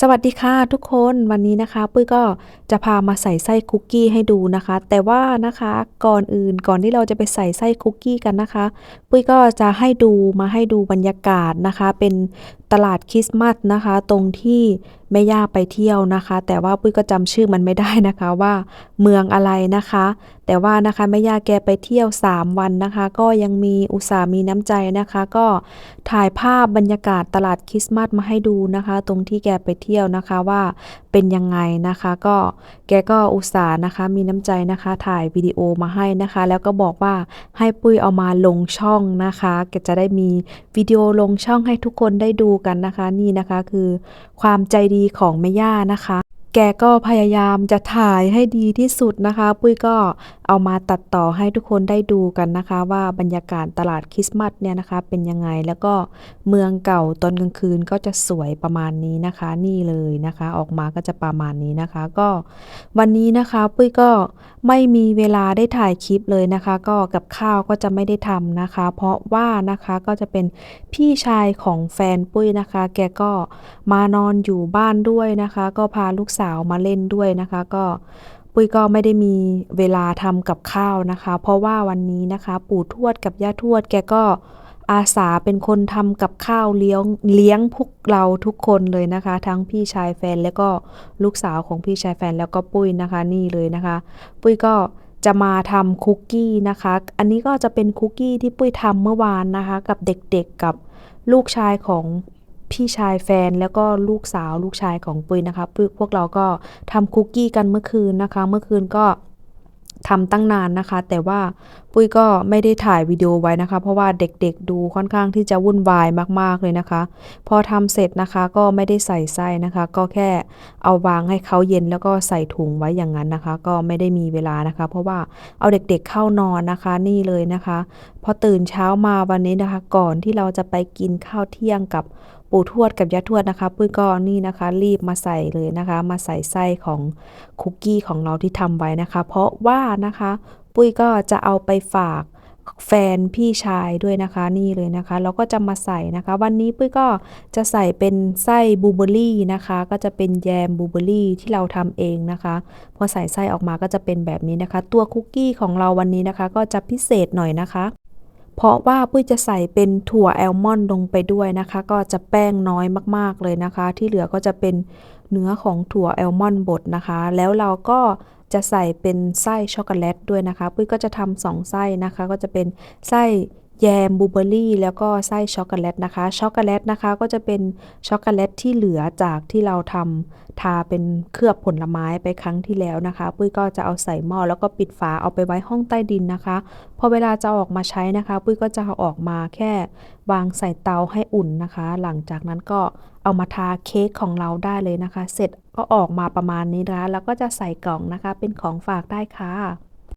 สวัสดีค่ะทุกคนวันนี้นะคะ ปุ้ยก็จะพามาใส่ไส้คุกกี้ให้ดูนะคะ แต่ว่านะคะก่อนอื่นก่อนที่เราจะไปใส่ไส้คุกกี้กันนะคะ ปุ้ยก็จะให้ดูมาให้ดูบรรยากาศนะคะ เป็นตลาดคริสต์มาสนะคะ ตรงที่แม่ย่าไปเที่ยวนะคะ แต่ว่าปุ้ยก็จำชื่อมันไม่ได้นะคะว่าเมืองอะไรนะคะ แต่ว่านะคะแม่ย่าแกไปเที่ยว 3 วันนะคะ ก็ยังมีอุตส่าห์มีน้ำใจนะคะ ก็ถ่ายภาพบรรยากาศตลาดคริสต์มาสมาให้ดูนะคะ ตรงที่แกไปเที่ยวนะคะว่าเป็นยังไงนะคะ ก็แกก็อุตส่าห์นะคะ มีน้ำใจนะคะถ่ายวิดีโอมาให้นะคะ แล้วก็บอกว่าให้ปุ้ยเอามาลงช่องนะคะแกจะได้มีวิดีโอลงช่องให้ทุกคนได้ดูกันนะคะ นี่นะคะคือความใจดีของแม่ย่านะคะ แกก็พยายามจะถ่ายให้ดีที่สุดนะคะ ปุ้ยก็เอามาตัดต่อให้ทุกคนได้ดูกันนะคะ ว่าบรรยากาศตลาดคริสต์มาสเนี่ยนะคะ เป็นยังไงแล้วก็เมืองเก่าตอนกลางคืนก็จะสวยประมาณนี้นะคะ นี่เลยนะคะ ออกมาก็จะประมาณนี้นะคะ ก็วันนี้นะคะ ปุ้ยก็ไม่มีเวลาได้ถ่ายคลิปเลยนะคะ ก็กับข้าวก็จะไม่ได้ทำนะคะ เพราะว่านะคะก็จะเป็นพี่ชายของแฟนปุ้ยนะคะ แกก็มานอนอยู่บ้านด้วยนะคะ ก็พาลูกสาวมาเล่นด้วยนะคะ ก็ปุ้ยก็ไม่ได้มีเวลาทำกับข้าวนะคะ เพราะว่าวันนี้นะคะ ปู่ทวดกับย่าทวดแกก็อาสาเป็นคนทำกับข้าวเลี้ยงเลี้ยงพวกเราทุกคนเลยนะคะ ทั้งพี่ชายแฟนแล้วก็ลูกสาวของพี่ชายแฟนแล้วก็ปุ้ยนะคะนี่เลยนะคะ ปุ้ยก็จะมาทำคุกกี้นะคะ อันนี้ก็จะเป็นคุกกี้ที่ปุ้ยทำเมื่อวานนะคะ กับเด็กๆกับลูกชายของ พี่ชายแฟนแล้วก็ลูกสาวลูกชายของปุ้ยนะคะพวกเราก็ทำคุกกี้กันเมื่อคืนนะคะ เมื่อคืนก็ทำตั้งนานนะคะ แต่ว่าปุ้ยก็ไม่ได้ถ่ายวิดีโอไว้นะคะ เพราะว่าเด็กๆดูค่อนข้างที่จะวุ่นวายมากๆเลยนะคะ พอทำเสร็จนะคะก็ไม่ได้ใส่ไส้นะคะ ก็แค่เอาวางให้เขาเย็นแล้วก็ใส่ถุงไว้อย่างนั้นนะคะ ก็ไม่ได้มีเวลานะคะ เพราะว่าเอาเด็กๆเข้านอนนะคะนี่เลยนะคะ พอตื่นเช้ามาวันนี้นะคะ ก่อนที่เราจะไปกินข้าวเที่ยงกับปู่ทวดกับย่าทวดนะคะปุ้ยก็นี่นะคะ รีบมาใส่เลยนะคะ มาใส่ไส้ของคุกกี้ของเราที่ทำไว้นะคะ เพราะว่านะคะ ปุ้ยก็จะเอาไปฝากแฟนพี่ชายด้วยนะคะนี่เลยนะคะเราก็จะมาใส่นะคะ วันนี้ปุ้ยก็จะใส่เป็นไส้บลูเบอร์รี่นะคะ ก็จะเป็นแยมบลูเบอร์รี่ที่เราทำเองนะคะ พอใส่ไส้ออกมาก็จะเป็นแบบนี้นะคะ ตัวคุกกี้ของเราวันนี้นะคะ ก็จะพิเศษหน่อยนะคะ เพราะว่าปุ้ยจะใส่เป็นถั่วแอลมอนด์ลงไปด้วยนะคะ ก็จะแป้งน้อยมากๆเลยนะคะ ที่เหลือก็จะเป็นเนื้อของถั่วแอลมอนด์บดนะคะ แล้วเราก็จะใส่เป็นไส้ช็อกโกแลตด้วยนะคะ ปุ้ยก็จะทำสองไส้นะคะ ก็จะเป็นไส้ แยมบลูเบอรี่ แล้วก็ไส้ช็อกโกแลตนะคะ ช็อกโกแลตนะคะก็จะเป็นช็อกโกแลตที่เหลือจากที่เราทำทาเป็นเคลือบผลไม้ไปครั้งที่แล้วนะคะ ปุ้ยก็จะเอาใส่หม้อแล้วก็ปิดฝาเอาไปไว้ห้องใต้ดินนะคะ พอเวลาจะออกมาใช้นะคะ ปุ้ยก็จะเอาออกมาแค่วางใส่เตาให้อุ่นนะคะ หลังจากนั้นก็เอามาทาเค้กของเราได้เลยนะคะ เสร็จก็ออกมาประมาณนี้นะคะแล้วก็จะใส่กล่องนะคะ เป็นของฝากได้ค่ะ